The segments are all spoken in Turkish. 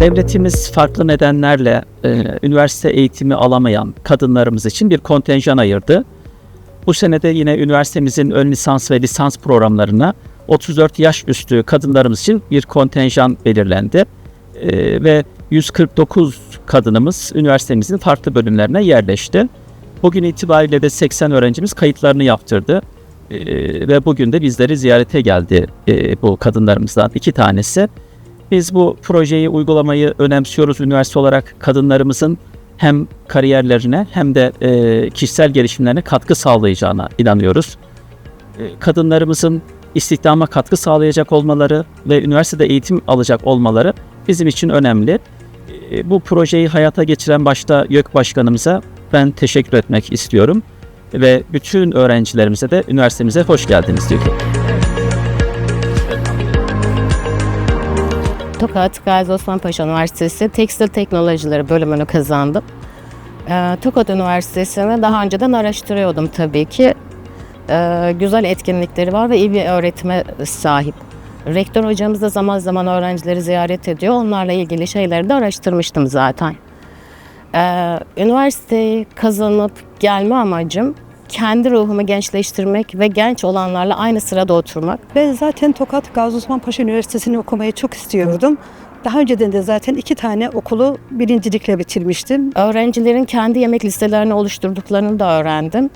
Devletimiz farklı nedenlerle e, üniversite eğitimi alamayan kadınlarımız için bir kontenjan ayırdı. Bu senede yine üniversitemizin ön lisans ve lisans programlarına 34 yaş üstü kadınlarımız için bir kontenjan belirlendi. E, ve 149 kadınımız üniversitemizin farklı bölümlerine yerleşti. Bugün itibariyle de 80 öğrencimiz kayıtlarını yaptırdı. E, ve bugün de bizleri ziyarete geldi e, bu kadınlarımızdan iki tanesi. Biz bu projeyi uygulamayı önemsiyoruz üniversite olarak kadınlarımızın hem kariyerlerine hem de e, kişisel gelişimlerine katkı sağlayacağına inanıyoruz. E, kadınlarımızın istihdama katkı sağlayacak olmaları ve üniversitede eğitim alacak olmaları bizim için önemli. E, bu projeyi hayata geçiren başta YÖK Başkanımıza ben teşekkür etmek istiyorum ve bütün öğrencilerimize de üniversitemize hoş geldiniz diyorum. Tokat Gazi Osman Paşa Üniversitesi Tekstil Teknolojileri bölümünü kazandım. Ee, Tokat Üniversitesi'ni daha önceden araştırıyordum tabii ki. Ee, güzel etkinlikleri var ve iyi bir öğretime sahip. Rektör hocamız da zaman zaman öğrencileri ziyaret ediyor. Onlarla ilgili şeyleri de araştırmıştım zaten. Ee, üniversiteyi kazanıp gelme amacım kendi ruhumu gençleştirmek ve genç olanlarla aynı sırada oturmak. Ben zaten Tokat Gazi Osman Paşa Üniversitesi'ni okumayı çok istiyordum. Daha önceden de zaten iki tane okulu birincilikle bitirmiştim. Öğrencilerin kendi yemek listelerini oluşturduklarını da öğrendim.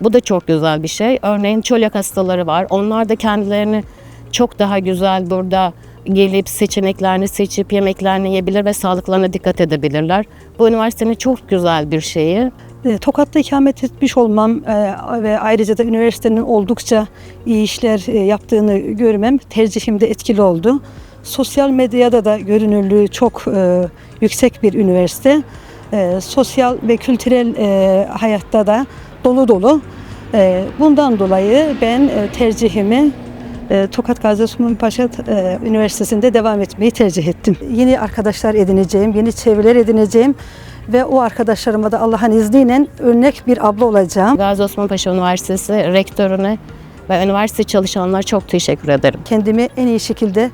Bu da çok güzel bir şey. Örneğin çölyak hastaları var. Onlar da kendilerini çok daha güzel burada gelip seçeneklerini seçip yemeklerini yiyebilir ve sağlıklarına dikkat edebilirler. Bu üniversitenin çok güzel bir şeyi. E, Tokat'ta ikamet etmiş olmam e, ve ayrıca da üniversitenin oldukça iyi işler e, yaptığını görmem tercihimde etkili oldu. Sosyal medyada da görünürlüğü çok e, yüksek bir üniversite. Sosyal ve kültürel hayatta da dolu dolu. Bundan dolayı ben tercihimi e, Tokat Gazi Osman Paşa e, Üniversitesi'nde devam etmeyi tercih ettim. Yeni arkadaşlar edineceğim, yeni çevreler edineceğim ve o arkadaşlarıma da Allah'ın izniyle örnek bir abla olacağım. Gazi Osman Paşa Üniversitesi rektörüne ve üniversite çalışanlara çok teşekkür ederim. Kendimi en iyi şekilde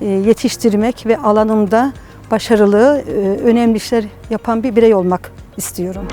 e, yetiştirmek ve alanımda başarılı, önemli işler yapan bir birey olmak istiyorum.